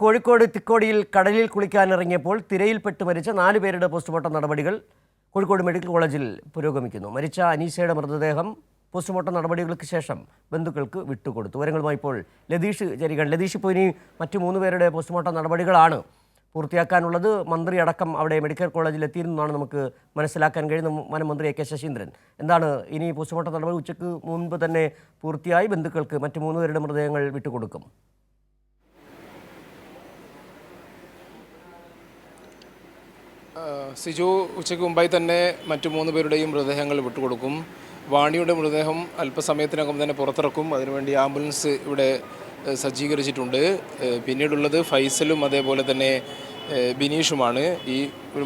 കോഴിക്കോട് തിക്കോടിയിൽ കടലിൽ കുളിക്കാനിറങ്ങിയപ്പോൾ തിരയിൽപ്പെട്ട് മരിച്ച നാല് പേരുടെ പോസ്റ്റ്മോർട്ടം നടപടികൾ കോഴിക്കോട് മെഡിക്കൽ കോളേജിൽ പുരോഗമിക്കുന്നു. മരിച്ച അനീസയുടെ മൃതദേഹം പോസ്റ്റ്മോർട്ടം നടപടികൾക്ക് ശേഷം ബന്ധുക്കൾക്ക് വിട്ടുകൊടുത്തു. വിവരങ്ങളുമായി ഇപ്പോൾ ലതീഷ് ചരികൺ ലതീഷ് ഇപ്പോൾ ഇനി മറ്റു മൂന്ന് പേരുടെ പോസ്റ്റ്മോർട്ടം നടപടികളാണ് പൂർത്തിയാക്കാനുള്ളത്. മന്ത്രി അടക്കം അവിടെ മെഡിക്കൽ കോളേജിൽ എത്തിയിരുന്നതാണ് നമുക്ക് മനസ്സിലാക്കാൻ കഴിയുന്ന വനമന്ത്രി എ കെ ശശീന്ദ്രൻ. എന്താണ് ഇനി പോസ്റ്റ്മോർട്ടം നടപടി ഉച്ചയ്ക്ക് മുൻപ് തന്നെ പൂർത്തിയായി ബന്ധുക്കൾക്ക് മറ്റു മൂന്ന് പേരുടെ മൃതദേഹങ്ങൾ വിട്ടുകൊടുക്കും? സിജു ഉച്ചയ്ക്ക് മുമ്പായി തന്നെ മറ്റു മൂന്ന് പേരുടെയും മൃതദേഹങ്ങൾ വിട്ടുകൊടുക്കും. വാണിയുടെ മൃതദേഹം അല്പസമയത്തിനകം തന്നെ പുറത്തിറക്കും. അതിനുവേണ്ടി ആംബുലൻസ് ഇവിടെ സജ്ജീകരിച്ചിട്ടുണ്ട്. പിന്നീടുള്ളത് ഫൈസലും അതേപോലെ തന്നെ ബിനീഷുമാണ്. ഈ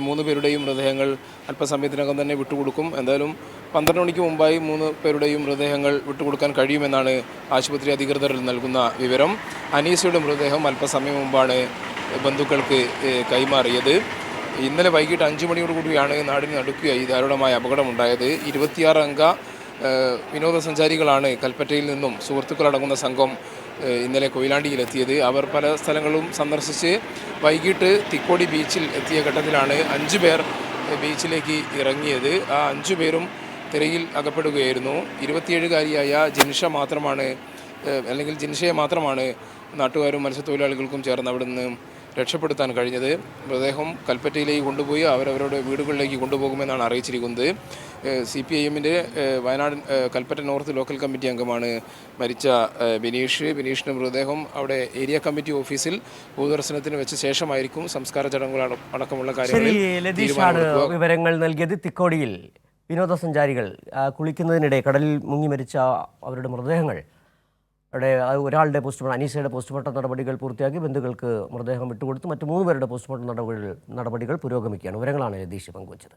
മൂന്ന് പേരുടെയും മൃതദേഹങ്ങൾ അല്പസമയത്തിനകം തന്നെ വിട്ടുകൊടുക്കും. എന്തായാലും പന്ത്രണ്ട് മണിക്ക് മുമ്പായി മൂന്ന് പേരുടെയും മൃതദേഹങ്ങൾ വിട്ടുകൊടുക്കാൻ കഴിയുമെന്നാണ് ആശുപത്രി അധികൃതർ നൽകുന്ന വിവരം. അനീസയുടെ മൃതദേഹം അല്പസമയം മുമ്പാണ് ബന്ധുക്കൾക്ക് കൈമാറിയത്. ഇന്നലെ വൈകിട്ട് അഞ്ചു മണിയോട് കൂടിയാണ് നാടിന് നടുക്കുകയായി ദാരുണമായ അപകടമുണ്ടായത്. ഇരുപത്തിയാറ് അംഗ വിനോദസഞ്ചാരികളാണ് കൽപ്പറ്റയിൽ നിന്നും സുഹൃത്തുക്കളടങ്ങുന്ന സംഘം ഇന്നലെ കൊയിലാണ്ടിയിലെത്തിയത്. അവർ പല സ്ഥലങ്ങളും സന്ദർശിച്ച് വൈകിട്ട് തിക്കോടി ബീച്ചിൽ എത്തിയ ഘട്ടത്തിലാണ് അഞ്ചു പേർ ബീച്ചിലേക്ക് ഇറങ്ങിയത്. ആ അഞ്ചു പേരും തിരയിൽ അകപ്പെടുകയായിരുന്നു. ഇരുപത്തിയേഴുകാരിയായ ജിൻഷ മാത്രമാണ് അല്ലെങ്കിൽ ജിൻഷയെ മാത്രമാണ് നാട്ടുകാരും മത്സ്യത്തൊഴിലാളികൾക്കും ചേർന്ന് അവിടെ നിന്ന് രക്ഷപ്പെടുത്താൻ കഴിഞ്ഞത്. മൃതദേഹം കൽപ്പറ്റയിലേക്ക് കൊണ്ടുപോയി അവരവരുടെ വീടുകളിലേക്ക് കൊണ്ടുപോകുമെന്നാണ് അറിയിച്ചിരിക്കുന്നത്. സി പി ഐ എമ്മിന്റെ Wayanad Kalpetta north local committee അംഗമാണ് മരിച്ച ബിനീഷ്. ബിനീഷിന്റെ മൃതദേഹം അവിടെ ഏരിയ കമ്മിറ്റി ഓഫീസിൽ പൊതുദർശനത്തിന് വെച്ച ശേഷമായിരിക്കും സംസ്കാര ചടങ്ങുകൾ അട- അടക്കമുള്ള കാര്യങ്ങൾ കാര്യങ്ങളിൽ വിവരങ്ങൾ നൽകിയത്. തിക്കോടിയിൽ വിനോദസഞ്ചാരികൾ കുളിക്കുന്നതിനിടെ കടലിൽ മുങ്ങി മരിച്ച അവരുടെ മൃതദേഹങ്ങൾ ആ ഒരാളുടെ പോസ്റ്റ്മോർട്ടം അനീസയുടെ പോസ്റ്റ്മോർട്ടം നടപടികൾ പൂർത്തിയാക്കി ബന്ധുക്കൾക്ക് മൃതദേഹം വിട്ടുകൊടുത്തു മറ്റു മൂന്ന് പേരുടെ പോസ്റ്റ്മോർട്ടം നടപടികൾ നടപടികൾ പുരോഗമിക്കുകയാണ്. വിവരങ്ങളാണ് രതീഷ് പങ്കുവച്ചത്.